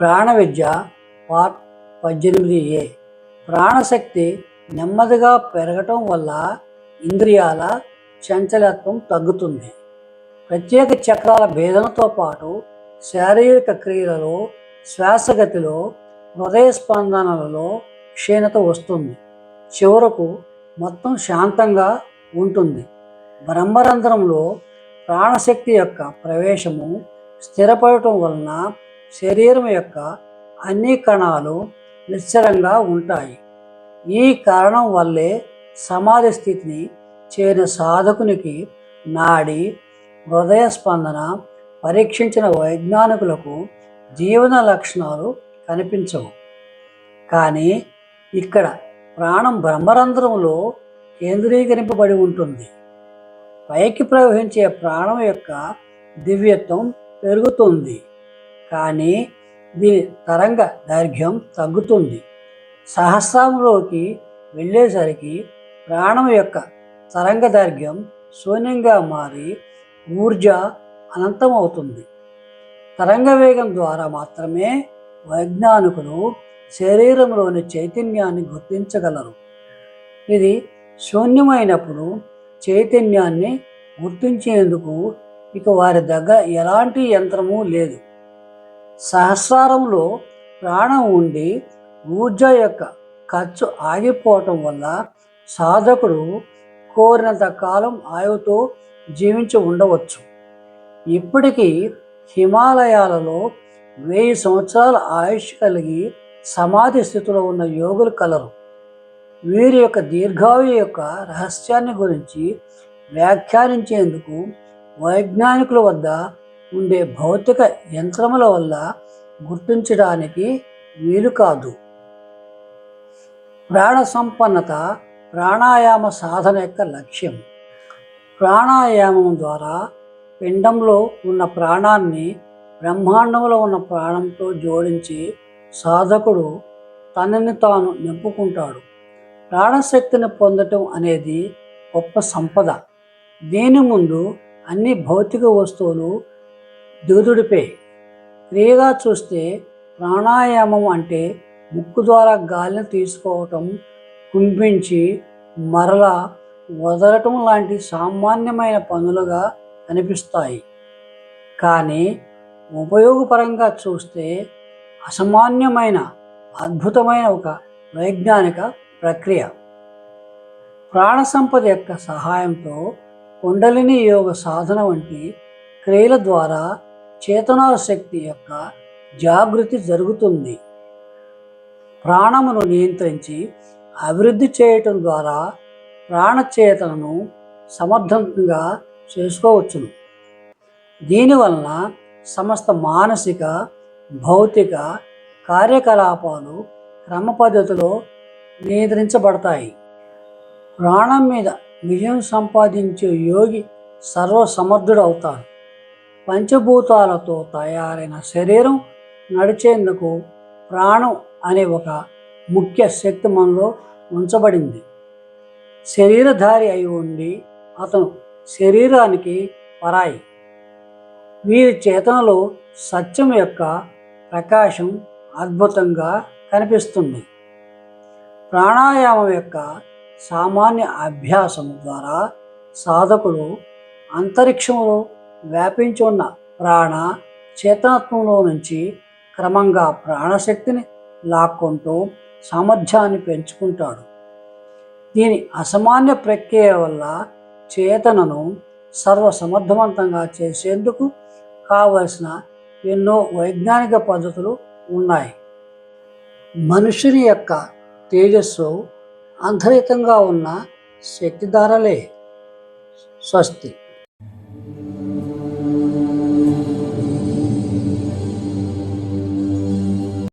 ప్రాణ విద్య పార్ట్ పద్దెనిమిది ఏ. ప్రాణశక్తి నెమ్మదిగా పెరగటం వల్ల ఇంద్రియాల చంచలత్వం తగ్గుతుంది. ప్రత్యేక చక్రాల భేదనతో పాటు శారీరక క్రియలలో శ్వాసగతిలో హృదయ స్పందనలలో క్షీణత వస్తుంది. చివరకు మొత్తం శాంతంగా ఉంటుంది. బ్రహ్మరంధ్రంలో ప్రాణశక్తి యొక్క ప్రవేశము స్థిరపడటం వలన శరీరం యొక్క అన్ని కణాలు నిశ్చలంగా ఉంటాయి. ఈ కారణం వల్లే సమాధి స్థితిని చేరిన సాధకునికి నాడి హృదయ స్పందన పరీక్షించిన వైజ్ఞానికులకు జీవన లక్షణాలు కనిపించవు. కానీ ఇక్కడ ప్రాణం బ్రహ్మరంధ్రంలో కేంద్రీకరింపబడి ఉంటుంది. పైకి ప్రవహించే ప్రాణం యొక్క దివ్యత్వం పెరుగుతుంది. కానీ దీని తరంగ దైర్ఘ్యం తగ్గుతుంది. సహస్రంలోకి వెళ్ళేసరికి ప్రాణం యొక్క తరంగ దైర్ఘ్యం శూన్యంగా మారి ఊర్జ అనంతమవుతుంది. తరంగ వేగం ద్వారా మాత్రమే వైజ్ఞానికులు శరీరంలోని చైతన్యాన్ని గుర్తించగలరు. ఇది శూన్యమైనప్పుడు చైతన్యాన్ని గుర్తించేందుకు ఇక వారి దగ్గర ఎలాంటి యంత్రము లేదు. సహస్రారంలో ప్రాణం ఉండి ఊర్జ యొక్క ఖర్చు ఆగిపోవటం వల్ల సాధకుడు కోరినంత కాలం ఆయువుతో జీవించి ఉండవచ్చు. ఇప్పటికీ హిమాలయాలలో వెయ్యి సంవత్సరాల ఆయుష్ కలిగి సమాధి స్థితిలో ఉన్న యోగులు కలరు. వీరి యొక్క దీర్ఘాయు యొక్క రహస్యాన్ని గురించి వ్యాఖ్యానించేందుకు వైజ్ఞానికుల వద్ద ఉండే భౌతిక యంత్రముల వల్ల గుర్తించడానికి వీలు కాదు. ప్రాణ సంపన్నత ప్రాణాయామ సాధన యొక్క లక్ష్యం. ప్రాణాయామం ద్వారా పిండంలో ఉన్న ప్రాణాన్ని బ్రహ్మాండంలో ఉన్న ప్రాణంతో జోడించి సాధకుడు తనని తాను నింపుకుంటాడు. ప్రాణశక్తిని పొందటం అనేది గొప్ప సంపద. దీని ముందు అన్ని భౌతిక వస్తువులు దూదుడిపే. క్రియగా చూస్తే ప్రాణాయామం అంటే ముక్కు ద్వారా గాలిని తీసుకోవటం కుంభించి మరలా వదలటం లాంటి సామాన్యమైన పనులుగా అనిపిస్తాయి. కానీ ఉపయోగపరంగా చూస్తే అసామాన్యమైన అద్భుతమైన ఒక వైజ్ఞానిక ప్రక్రియ. ప్రాణ సంపద యొక్క సహాయంతో కుండలిని యోగ సాధన వంటి క్రియల ద్వారా చేతనా శక్తి యొక్క జాగృతి జరుగుతుంది. ప్రాణమును నియంత్రించి అభివృద్ధి చేయటం ద్వారా ప్రాణచేతనను సమర్థంగా చేసుకోవచ్చును. దీనివలన సమస్త మానసిక భౌతిక కార్యకలాపాలు క్రమ పద్ధతిలో నియంత్రించబడతాయి. ప్రాణం మీద విజయం సంపాదించే యోగి సర్వసమర్థుడవుతాడు పంచభూతాలతో తయారైన శరీరం నడిచేందుకు ప్రాణం అనే ఒక ముఖ్య శక్తి మనలో ఉంచబడింది. శరీరధారి అయి ఉండి అతను శరీరానికి పరాయి. వీరి చేతనలో సత్యం యొక్క ప్రకాశం అద్భుతంగా కనిపిస్తుంది. ప్రాణాయామం యొక్క సామాన్య అభ్యాసం ద్వారా సాధకుడు అంతరిక్షంలో వ్యాపించి ఉన్న ప్రాణ చేతనత్వంలో నుంచి క్రమంగా ప్రాణశక్తిని లాక్కుంటూ సామర్థ్యాన్ని పెంచుకుంటాడు. దీని అసామాన్య ప్రక్రియ వల్ల చేతనను సర్వసమర్థవంతంగా చేసేందుకు కావలసిన ఎన్నో వైజ్ఞానిక పద్ధతులు ఉన్నాయి. మనుషుని యొక్క తేజస్సు అంతరితంగా ఉన్న శక్తిధారలే స్వస్తి.